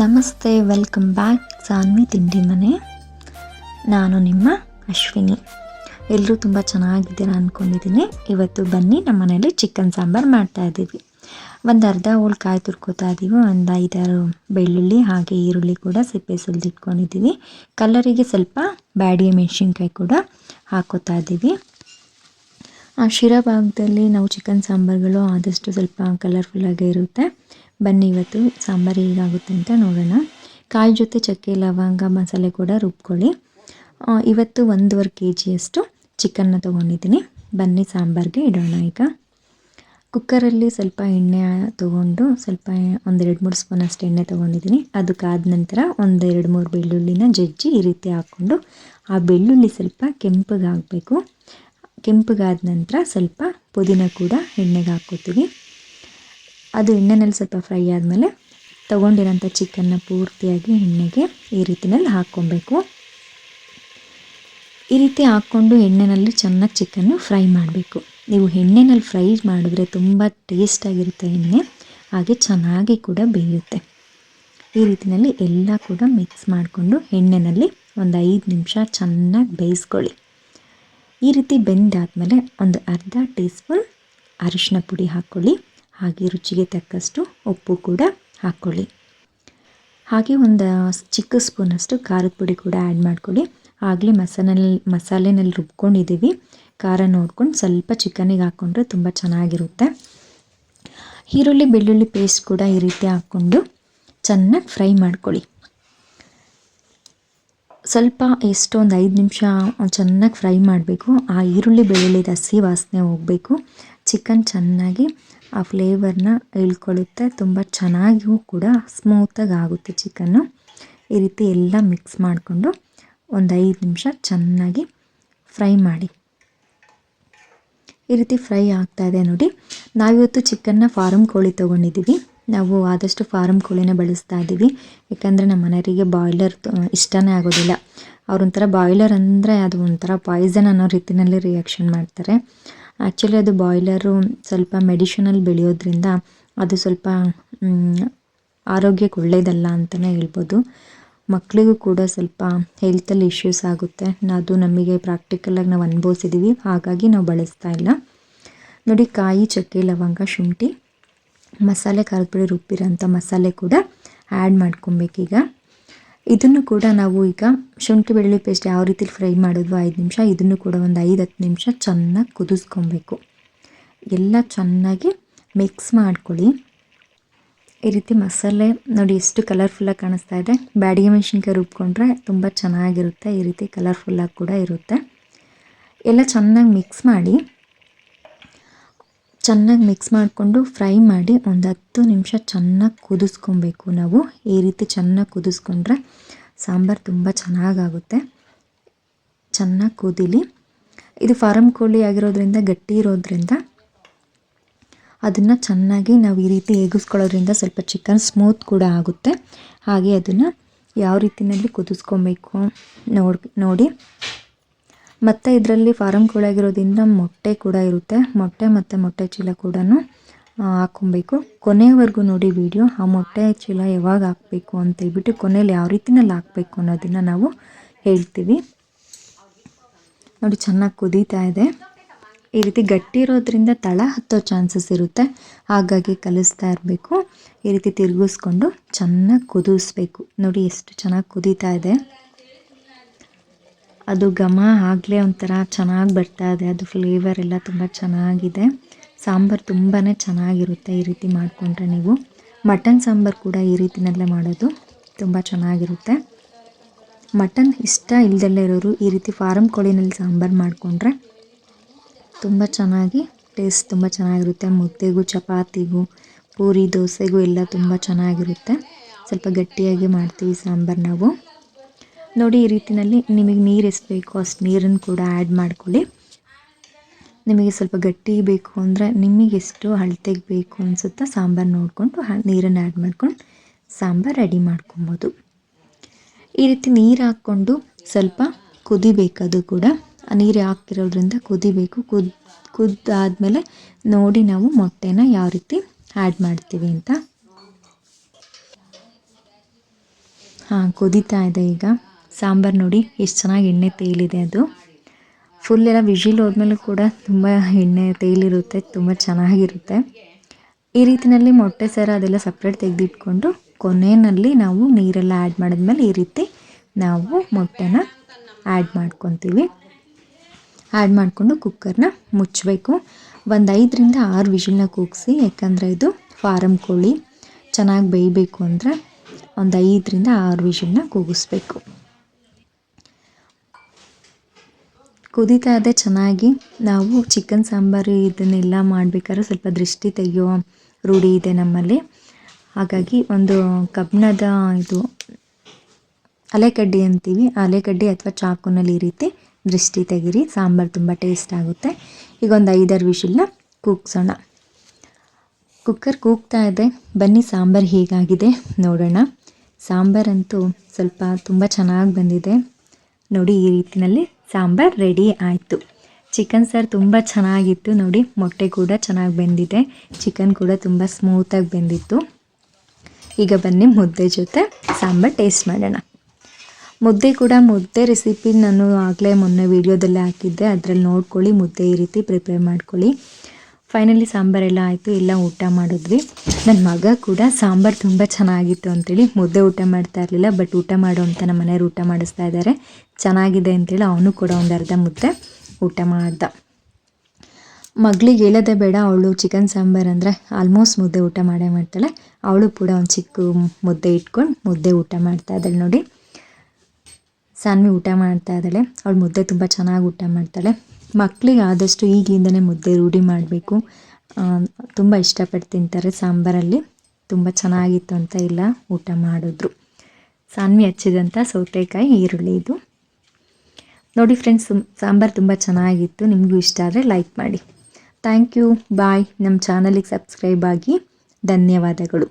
ನಮಸ್ತೆ welcome back Saanvi ತಿಂಡಿ ಮನೆ. ನಾನು ನಿಮ್ಮ ಅಶ್ವಿನಿ. ಎಲ್ಲರೂ ತುಂಬ ಚೆನ್ನಾಗಿದ್ದೀರಾ ಅಂದ್ಕೊಂಡಿದ್ದೀನಿ ಇವತ್ತು ಬನ್ನಿ, ನಮ್ಮ ಮನೇಲಿ ಚಿಕನ್ ಸಾಂಬಾರು ಮಾಡ್ತಾ ಇದ್ದೀವಿ. ಒಂದು ಅರ್ಧ ಹೋಳು ಕಾಯಿ ತುರ್ಕೋತಾ ಇದ್ದೀವಿ ಒಂದು ಐದಾರು ಬೆಳ್ಳುಳ್ಳಿ, ಹಾಗೆ ಈರುಳ್ಳಿ ಕೂಡ ಸಿಪ್ಪೆ ಸುಲಿದಿಟ್ಕೊಂಡಿದ್ದೀವಿ ಕಲರಿಗೆ ಸ್ವಲ್ಪ ಬ್ಯಾಡಿಗೆ ಮೆಣಸಿನ್ಕಾಯಿ ಕೂಡ ಹಾಕೋತಾ ಇದ್ದೀವಿ ಆ ಶಿರ ಭಾಗದಲ್ಲಿ ನಾವು ಚಿಕನ್ ಸಾಂಬಾರುಗಳು ಆದಷ್ಟು ಸ್ವಲ್ಪ ಕಲರ್ಫುಲ್ಲಾಗೇ ಇರುತ್ತೆ. ಬನ್ನಿ ಇವತ್ತು ಸಾಂಬಾರು ಹೇಗಾಗುತ್ತೆ ಅಂತ ನೋಡೋಣ. ಕಾಯಿ ಜೊತೆ ಚಕ್ಕೆ, ಲವಂಗ, ಮಸಾಲೆ ಕೂಡ ರುಬ್ಕೊಳ್ಳಿ. ಇವತ್ತು ಒಂದೂವರೆ ಕೆ ಜಿಯಷ್ಟು ಚಿಕನ್ನ ತೊಗೊಂಡಿದ್ದೀನಿ. ಬನ್ನಿ ಸಾಂಬಾರಿಗೆ ಇಡೋಣ ಈಗ. ಕುಕ್ಕರಲ್ಲಿ ಸ್ವಲ್ಪ ಎಣ್ಣೆ ತೊಗೊಂಡು ಸ್ವಲ್ಪ ಒಂದೆರಡು ಮೂರು ಸ್ಪೂನ್ ಅಷ್ಟು ಎಣ್ಣೆ ತೊಗೊಂಡಿದ್ದೀನಿ. ಅದಕ್ಕಾದ ನಂತರ ಒಂದೆರಡು ಮೂರು ಬೆಳ್ಳುಳ್ಳಿನ ಜಜ್ಜಿ ಈ ರೀತಿ ಹಾಕ್ಕೊಂಡು ಆ ಬೆಳ್ಳುಳ್ಳಿ ಸ್ವಲ್ಪ ಕೆಂಪಗಾಗಬೇಕು. ಕೆಂಪಗಾದ ನಂತರ ಸ್ವಲ್ಪ ಪುದೀನ ಕೂಡ ಎಣ್ಣೆಗೆ ಹಾಕ್ಕೋತೀವಿ ಅದು ಎಣ್ಣೆನಲ್ಲಿ ಸ್ವಲ್ಪ ಫ್ರೈ ಆದಮೇಲೆ ತೊಗೊಂಡಿರೋಂಥ ಚಿಕನ್ನ ಪೂರ್ತಿಯಾಗಿ ಎಣ್ಣೆಗೆ ಈ ರೀತಿನಲ್ಲಿ ಹಾಕ್ಕೊಬೇಕು. ಈ ರೀತಿ ಹಾಕ್ಕೊಂಡು ಎಣ್ಣೆನಲ್ಲಿ ಚೆನ್ನಾಗಿ ಚಿಕನ್ನು ಫ್ರೈ ಮಾಡಬೇಕು. ನೀವು ಎಣ್ಣೆನಲ್ಲಿ ಫ್ರೈ ಮಾಡಿದ್ರೆ ತುಂಬ ಟೇಸ್ಟಾಗಿರುತ್ತೆ ಎಣ್ಣೆ, ಹಾಗೆ ಚೆನ್ನಾಗಿ ಕೂಡ ಬೇಯುತ್ತೆ. ಈ ರೀತಿಯಲ್ಲಿ ಎಲ್ಲ ಕೂಡ ಮಿಕ್ಸ್ ಮಾಡಿಕೊಂಡು ಎಣ್ಣೆಯಲ್ಲಿ ಒಂದು ಐದು ನಿಮಿಷ ಚೆನ್ನಾಗಿ ಬೇಯಿಸ್ಕೊಳ್ಳಿ. ಈ ರೀತಿ ಬೆಂದಾದಮೇಲೆ ಒಂದು ಅರ್ಧ ಟೀ ಸ್ಪೂನ್ ಅರಿಶಿನ ಪುಡಿ ಹಾಕ್ಕೊಳ್ಳಿ. ಹಾಗೆ ರುಚಿಗೆ ತಕ್ಕಷ್ಟು ಉಪ್ಪು ಕೂಡ ಹಾಕ್ಕೊಳ್ಳಿ ಹಾಗೆ ಒಂದು ಚಿಕ್ಕ ಸ್ಪೂನಷ್ಟು ಖಾರದ ಪುಡಿ ಕೂಡ ಆ್ಯಡ್ ಮಾಡ್ಕೊಳ್ಳಿ. ಆಗಲೇ ಮಸಾಲೆನಲ್ಲಿ ಮಸಾಲೆನಲ್ಲಿ ರುಬ್ಕೊಂಡಿದ್ದೀವಿ. ಖಾರ ನೋಡ್ಕೊಂಡು ಸ್ವಲ್ಪ ಚಿಕನಿಗೆ ಹಾಕ್ಕೊಂಡ್ರೆ ತುಂಬ ಚೆನ್ನಾಗಿರುತ್ತೆ. ಈರುಳ್ಳಿ, ಬೆಳ್ಳುಳ್ಳಿ ಪೇಸ್ಟ್ ಕೂಡ ಈ ರೀತಿ ಹಾಕ್ಕೊಂಡು ಚೆನ್ನಾಗಿ ಫ್ರೈ ಮಾಡ್ಕೊಳ್ಳಿ. ಸ್ವಲ್ಪ ಎಷ್ಟೊಂದು ಐದು ನಿಮಿಷ ಚೆನ್ನಾಗಿ ಫ್ರೈ ಮಾಡಬೇಕು. ಆ ಈರುಳ್ಳಿ, ಬೆಳ್ಳುಳ್ಳಿ, ಹಸಿ ವಾಸನೆ ಹೋಗಬೇಕು. ಚಿಕನ್ ಚೆನ್ನಾಗಿ ಆ ಫ್ಲೇವರ್ನ ಇಳ್ಕೊಳ್ಳುತ್ತೆ ತುಂಬ ಚೆನ್ನಾಗಿಯೂ ಕೂಡ ಸ್ಮೂತಾಗಿ ಆಗುತ್ತೆ ಚಿಕನ್ನು ಈ ರೀತಿ ಎಲ್ಲ ಮಿಕ್ಸ್ ಮಾಡಿಕೊಂಡು ಒಂದು ಐದು ನಿಮಿಷ ಚೆನ್ನಾಗಿ ಫ್ರೈ ಮಾಡಿ. ಈ ರೀತಿ ಫ್ರೈ ಆಗ್ತಾ ಇದೆ ನೋಡಿ. ನಾವಿವತ್ತು ಚಿಕನ್ನ ಫಾರಮ್ ಕೋಳಿ ತೊಗೊಂಡಿದ್ದೀವಿ ನಾವು ಆದಷ್ಟು ಫಾರಮ್ ಕೋಳಿನ ಬಳಸ್ತಾ ಇದ್ದೀವಿ ಯಾಕಂದರೆ ನಮ್ಮ ಮನೆಯವರಿಗೆ ಬಾಯ್ಲರ್ ಇಷ್ಟನೇ ಆಗೋದಿಲ್ಲ. ಅವ್ರೊಂಥರ ಬಾಯ್ಲರ್ ಅಂದರೆ ಅದು ಒಂಥರ ಪಾಯ್ಸನ್ ಅನ್ನೋ ರೀತಿಯಲ್ಲಿ ರಿಯಾಕ್ಷನ್ ಮಾಡ್ತಾರೆ. ಆ್ಯಕ್ಚುಲಿ ಅದು ಬಾಯ್ಲರು ಸ್ವಲ್ಪ ಮೆಡಿಷನಲ್ಲಿ ಬೆಳೆಯೋದ್ರಿಂದ ಅದು ಸ್ವಲ್ಪ ಆರೋಗ್ಯಕ್ಕೆ ಒಳ್ಳೆಯದಲ್ಲ ಅಂತಲೇ ಹೇಳ್ಬೋದು. ಮಕ್ಕಳಿಗೂ ಕೂಡ ಸ್ವಲ್ಪ ಹೆಲ್ತಲ್ಲಿ ಇಶ್ಯೂಸ್ ಆಗುತ್ತೆ. ಅದು ನಮಗೆ ಪ್ರಾಕ್ಟಿಕಲಾಗಿ ನಾವು ಅನುಭವಿಸಿದ್ದೀವಿ ಹಾಗಾಗಿ ನಾವು ಬಳಸ್ತಾ ಇಲ್ಲ. ನೋಡಿ, ಕಾಯಿ, ಚಕ್ಕೆ, ಲವಂಗ, ಶುಂಠಿ, ಮಸಾಲೆ ಖಾರದ ಪುಡಿ ರುಬ್ಬಿರೋಂಥ ಮಸಾಲೆ ಕೂಡ ಆ್ಯಡ್ ಮಾಡ್ಕೊಬೇಕೀಗ. ಇದನ್ನು ಕೂಡ ನಾವು ಈಗ ಶುಂಠಿ ಬೆಳ್ಳುಳ್ಳಿ ಪೇಸ್ಟ್ ಯಾವ ರೀತಿ ಫ್ರೈ ಮಾಡಿದ್ವೋ ಐದು ನಿಮಿಷ, ಇದನ್ನು ಕೂಡ ಒಂದು ಐದು ಹತ್ತು ನಿಮಿಷ ಚೆನ್ನಾಗಿ ಕುದಿಸ್ಕೊಬೇಕು. ಎಲ್ಲ ಚೆನ್ನಾಗಿ ಮಿಕ್ಸ್ ಮಾಡ್ಕೊಳ್ಳಿ. ಈ ರೀತಿ ಮಸಾಲೆ ನೋಡಿ ಎಷ್ಟು ಕಲರ್ಫುಲ್ಲಾಗಿ ಕಾಣಿಸ್ತಾ ಇದೆ. ಬ್ಯಾಡಿಗೆ ಮೆಣಸಿನ್ಕಾಯಿ ರುಬ್ಕೊಂಡ್ರೆ ತುಂಬ ಚೆನ್ನಾಗಿರುತ್ತೆ. ಈ ರೀತಿ ಕಲರ್ಫುಲ್ಲಾಗಿ ಕೂಡ ಇರುತ್ತೆ. ಎಲ್ಲ ಚೆನ್ನಾಗಿ ಮಿಕ್ಸ್ ಮಾಡಿ ಚೆನ್ನಾಗಿ ಮಿಕ್ಸ್ ಮಾಡಿಕೊಂಡು ಫ್ರೈ ಮಾಡಿ ಒಂದು ಹತ್ತು ನಿಮಿಷ ಚೆನ್ನಾಗಿ ಕುದಿಸ್ಕೊಬೇಕು ನಾವು. ಈ ರೀತಿ ಚೆನ್ನಾಗಿ ಕುದಿಸ್ಕೊಂಡ್ರೆ ಸಾಂಬಾರು ತುಂಬ ಚೆನ್ನಾಗಾಗುತ್ತೆ. ಚೆನ್ನಾಗಿ ಕುದೀಲಿ. ಇದು ಫಾರಮ್ ಕೋಳಿ ಆಗಿರೋದ್ರಿಂದ, ಗಟ್ಟಿ ಇರೋದ್ರಿಂದ ಅದನ್ನು ಚೆನ್ನಾಗಿ ನಾವು ಈ ರೀತಿ ಏಗಿಸ್ಕೊಳ್ಳೋದ್ರಿಂದ ಸ್ವಲ್ಪ ಚಿಕನ್ ಸ್ಮೂತ್ ಕೂಡ ಆಗುತ್ತೆ. ಹಾಗೆ ಅದನ್ನು ಯಾವ ರೀತಿಯಲ್ಲಿ ಕುದಿಸ್ಕೊಬೇಕು ನೋಡಿ ನೋಡಿ. ಮತ್ತು ಇದರಲ್ಲಿ ಫಾರಂ ಕೋಳಿ ಆಗಿರೋದ್ರಿಂದ ಮೊಟ್ಟೆ ಕೂಡ ಇರುತ್ತೆ. ಮೊಟ್ಟೆ ಮತ್ತು ಮೊಟ್ಟೆ ಚೀಲ ಕೂಡ ಹಾಕ್ಕೊಬೇಕು. ಕೊನೆಯವರೆಗೂ ನೋಡಿ ವಿಡಿಯೋ. ಆ ಮೊಟ್ಟೆ ಚೀಲ ಯಾವಾಗ ಹಾಕಬೇಕು ಅಂತ ಹೇಳ್ಬಿಟ್ಟು ಕೊನೆಯಲ್ಲಿ ಯಾವ ರೀತಿನಲ್ಲಿ ಹಾಕಬೇಕು ಅನ್ನೋದನ್ನು ನಾವು ಹೇಳ್ತೀವಿ. ನೋಡಿ, ಚೆನ್ನಾಗಿ ಕುದೀತಾ ಇದೆ. ಈ ರೀತಿ ಗಟ್ಟಿ ಇರೋದ್ರಿಂದ ತಳ ಹತ್ತೋ ಚಾನ್ಸಸ್ ಇರುತ್ತೆ. ಹಾಗಾಗಿ ಕಲಿಸ್ತಾ ಇರಬೇಕು. ಈ ರೀತಿ ತಿರುಗಿಸ್ಕೊಂಡು ಚೆನ್ನಾಗಿ ಕುದಿಸ್ಬೇಕು. ನೋಡಿ, ಎಷ್ಟು ಚೆನ್ನಾಗಿ ಕುದೀತಾ ಇದೆ. ಅದು ಘಮ ಆಗಲೇ ಒಂಥರ ಚೆನ್ನಾಗಿ ಬರ್ತಾ ಇದೆ. ಅದು ಫ್ಲೇವರ್ ಎಲ್ಲ ತುಂಬ ಚೆನ್ನಾಗಿದೆ. ಸಾಂಬಾರು ತುಂಬಾ ಚೆನ್ನಾಗಿರುತ್ತೆ ಈ ರೀತಿ ಮಾಡಿಕೊಂಡ್ರೆ ನೀವು. ಮಟನ್ ಸಾಂಬಾರು ಕೂಡ ಈ ರೀತಿನಲ್ಲೇ ಮಾಡೋದು ತುಂಬ ಚೆನ್ನಾಗಿರುತ್ತೆ. ಮಟನ್ ಇಷ್ಟ ಇಲ್ದಲ್ಲೇ ಇರೋರು ಈ ರೀತಿ ಫಾರಮ್ ಕೋಳಿನಲ್ಲಿ ಸಾಂಬಾರು ಮಾಡಿಕೊಂಡ್ರೆ ತುಂಬ ಚೆನ್ನಾಗಿ ಟೇಸ್ಟ್ ತುಂಬ ಚೆನ್ನಾಗಿರುತ್ತೆ. ಮುದ್ದೆಗೂ, ಚಪಾತಿಗೂ, ಪೂರಿ, ದೋಸೆಗೂ ಎಲ್ಲ ತುಂಬ ಚೆನ್ನಾಗಿರುತ್ತೆ. ಸ್ವಲ್ಪ ಗಟ್ಟಿಯಾಗಿ ಮಾಡ್ತೀವಿ ಸಾಂಬಾರು ನಾವು. ನೋಡಿ, ಈ ರೀತಿಯಲ್ಲಿ ನಿಮಗೆ ನೀರು ಎಷ್ಟು ಬೇಕೋ ಅಷ್ಟು ನೀರನ್ನು ಕೂಡ ಆ್ಯಡ್ ಮಾಡ್ಕೊಳ್ಳಿ. ನಿಮಗೆ ಸ್ವಲ್ಪ ಗಟ್ಟಿ ಬೇಕು ಅಂದರೆ ನಿಮಗೆ ಎಷ್ಟು ಅಳತೆಗೆ ಬೇಕು ಅನಿಸುತ್ತಾ ಸಾಂಬಾರು ನೋಡಿಕೊಂಡು ನೀರನ್ನು ಆ್ಯಡ್ ಮಾಡ್ಕೊಂಡು ಸಾಂಬಾರು ರೆಡಿ ಮಾಡ್ಕೊಬೋದು. ಈ ರೀತಿ ನೀರು ಹಾಕ್ಕೊಂಡು ಸ್ವಲ್ಪ ಕುದಿಬೇಕದು ಕೂಡ. ಆ ನೀರು ಹಾಕಿರೋದ್ರಿಂದ ಕುದಿಬೇಕು. ಕುದ್, ಕುದ್ದಾದಮೇಲೆ ನೋಡಿ ನಾವು ಮೊಟ್ಟೆನ ಯಾವ ರೀತಿ ಆ್ಯಡ್ ಮಾಡ್ತೀವಿ ಅಂತ. ಹಾಂ, ಕುದೀತಾ ಇದೆ ಈಗ. ಸಾಂಬಾರು ನೋಡಿ ಎಷ್ಟು ಚೆನ್ನಾಗಿ ಎಣ್ಣೆ ತೇಲಿದೆ ಅದು. ಫುಲ್ ಎಲ್ಲ ವಿಜಿಲ್ ಹೋದ್ಮೇಲೂ ಕೂಡ ತುಂಬ ಎಣ್ಣೆ ತೇಲಿರುತ್ತೆ, ತುಂಬ ಚೆನ್ನಾಗಿರುತ್ತೆ. ಈ ರೀತಿಯಲ್ಲಿ ಮೊಟ್ಟೆ ಸಾರು ಅದೆಲ್ಲ ಸಪ್ರೇಟ್ ತೆಗೆದಿಟ್ಕೊಂಡು ಕೊನೆಯಲ್ಲಿ ನಾವು ನೀರೆಲ್ಲ ಆ್ಯಡ್ ಮಾಡಿದ್ಮೇಲೆ ಈ ರೀತಿ ನಾವು ಮೊಟ್ಟೆನ ಆ್ಯಡ್ ಮಾಡ್ಕೊತೀವಿ. ಆ್ಯಡ್ ಮಾಡಿಕೊಂಡು ಕುಕ್ಕರ್ನ ಮುಚ್ಚಬೇಕು. ಒಂದು ಐದರಿಂದ ಆರು ವಿಷಿಲ್ನ ಕೂಗಿಸಿ, ಯಾಕಂದರೆ ಇದು ಫಾರಮ್ ಕೋಳಿ, ಚೆನ್ನಾಗಿ ಬೇಯಬೇಕು ಅಂದರೆ ಒಂದು ಐದರಿಂದ ಆರು ವಿಷಿಲ್ನ ಕೂಗಿಸ್ಬೇಕು. ಕುದೀತಾ ಇದೆ ಚೆನ್ನಾಗಿ ನಾವು ಚಿಕನ್ ಸಾಂಬಾರು ಇದನ್ನೆಲ್ಲ ಮಾಡಬೇಕಾದ್ರೆ ಸ್ವಲ್ಪ ದೃಷ್ಟಿ ತೆಗೆಯೋ ರೂಢಿ ಇದೆ ನಮ್ಮಲ್ಲಿ. ಹಾಗಾಗಿ ಒಂದು ಕಬ್ಬಿಣದ ಇದು ಅಲೆಕಡ್ಡಿ ಅಂತೀವಿ ಅಲೆಕಡ್ಡಿ ಅಥವಾ ಚಾಕುನಲ್ಲಿ ಈ ರೀತಿ ದೃಷ್ಟಿ ತೆಗೀರಿ, ಸಾಂಬಾರು ತುಂಬ ಟೇಸ್ಟ್ ಆಗುತ್ತೆ. ಈಗ ಒಂದು ಐದಾರು ವಿಷಲ್ನ ಕೂಗ್ಸೋಣ. ಕುಕ್ಕರ್ ಕೂಗ್ತಾ ಇದೆ. ಬನ್ನಿ, ಸಾಂಬಾರು ಹೇಗಾಗಿದೆ ನೋಡೋಣ. ಸಾಂಬಾರಂತೂ ಸ್ವಲ್ಪ ತುಂಬ ಚೆನ್ನಾಗಿ ಬಂದಿದೆ. ನೋಡಿ, ಈ ರೀತಿಯಲ್ಲಿ ಸಾಂಬಾರು ರೆಡಿ ಆಯಿತು. ಚಿಕನ್ ಸಾರು ತುಂಬ ಚೆನ್ನಾಗಿತ್ತು ನೋಡಿ, ಮೊಟ್ಟೆ ಕೂಡ ಚೆನ್ನಾಗಿ ಬೆಂದಿದೆ. ಚಿಕನ್ ಕೂಡ ತುಂಬ ಸ್ಮೂತಾಗಿ ಬೆಂದಿತ್ತು. ಈಗ ಬನ್ನಿ ಮುದ್ದೆ ಜೊತೆ ಸಾಂಬಾರು ಟೇಸ್ಟ್ ಮಾಡೋಣ. ಮುದ್ದೆ ಕೂಡ ಮುದ್ದೆ ರೆಸಿಪಿ ನಾನು ಆಗಲೇ ಮೊನ್ನೆ ವೀಡಿಯೋದಲ್ಲೇ ಹಾಕಿದ್ದೆ. ಅದರಲ್ಲಿ ನೋಡ್ಕೊಳ್ಳಿ, ಮುದ್ದೆ ಈ ರೀತಿ ಪ್ರಿಪೇರ್ ಮಾಡ್ಕೊಳ್ಳಿ. ಫೈನಲಿ ಸಾಂಬಾರೆಲ್ಲ ಆಯಿತು. ಎಲ್ಲ ಊಟ ಮಾಡಿದ್ವಿ. ನನ್ನ ಮಗ ಕೂಡ ಸಾಂಬಾರು ತುಂಬ ಚೆನ್ನಾಗಿತ್ತು ಅಂತೇಳಿ ಮುದ್ದೆ ಊಟ ಮಾಡ್ತಾ ಇರಲಿಲ್ಲ ಬಟ್ ಊಟ ಮಾಡು ಅಂತ ನಮ್ಮ ಮನೆಯವ್ರು ಊಟ ಮಾಡಿಸ್ತಾ ಇದ್ದಾರೆ ಚೆನ್ನಾಗಿದೆ ಅಂತೇಳಿ ಅವನು ಕೂಡ ಒಂದು ಅರ್ಧ ಮುದ್ದೆ ಊಟ ಮಾಡ್ದ. ಮಗಳಿಗೆ ಹೇಳೋದೇ ಬೇಡ, ಅವಳು ಚಿಕನ್ ಸಾಂಬಾರು ಅಂದರೆ ಆಲ್ಮೋಸ್ಟ್ ಮುದ್ದೆ ಊಟ ಮಾಡೇ ಮಾಡ್ತಾಳೆ. ಅವಳು ಕೂಡ ಒಂದು ಚಿಕ್ಕ ಮುದ್ದೆ ಇಟ್ಕೊಂಡು ಮುದ್ದೆ ಊಟ ಮಾಡ್ತಾ ಇದ್ದಾಳೆ ನೋಡಿ. ಸಾನ್ವಿ ಊಟ ಮಾಡ್ತಾ ಇದ್ದಾಳೆ. ಅವಳು ಮುದ್ದೆ ತುಂಬ ಚೆನ್ನಾಗಿ ಊಟ ಮಾಡ್ತಾಳೆ. ಮಕ್ಕಳಿಗೆ ಆದಷ್ಟು ಈಗಲಿಂದನೇ ಮುದ್ದೆ ರೂಢಿ ಮಾಡಬೇಕು. ತುಂಬ ಇಷ್ಟಪಟ್ಟು ತಿಂತಾರೆ. ಸಾಂಬಾರಲ್ಲಿ ತುಂಬ ಚೆನ್ನಾಗಿತ್ತು ಅಂತ ಇಲ್ಲ ಊಟ ಮಾಡಿದ್ರು. ಸಾನ್ವಿ ಹಚ್ಚಿದಂಥ ಸೌತೆಕಾಯಿ, ಈರುಳ್ಳಿ ಇದು. ನೋಡಿ ಫ್ರೆಂಡ್ಸ್ ಸಾಂಬಾರು ತುಂಬ ಚೆನ್ನಾಗಿತ್ತು. ನಿಮಗೂ ಇಷ್ಟ ಆದರೆ ಲೈಕ್ ಮಾಡಿ. ಥ್ಯಾಂಕ್ ಯು ಬಾಯ್ ನಮ್ಮ ಚಾನಲಿಗೆ ಸಬ್ಸ್ಕ್ರೈಬ್ ಆಗಿ ಧನ್ಯವಾದಗಳು.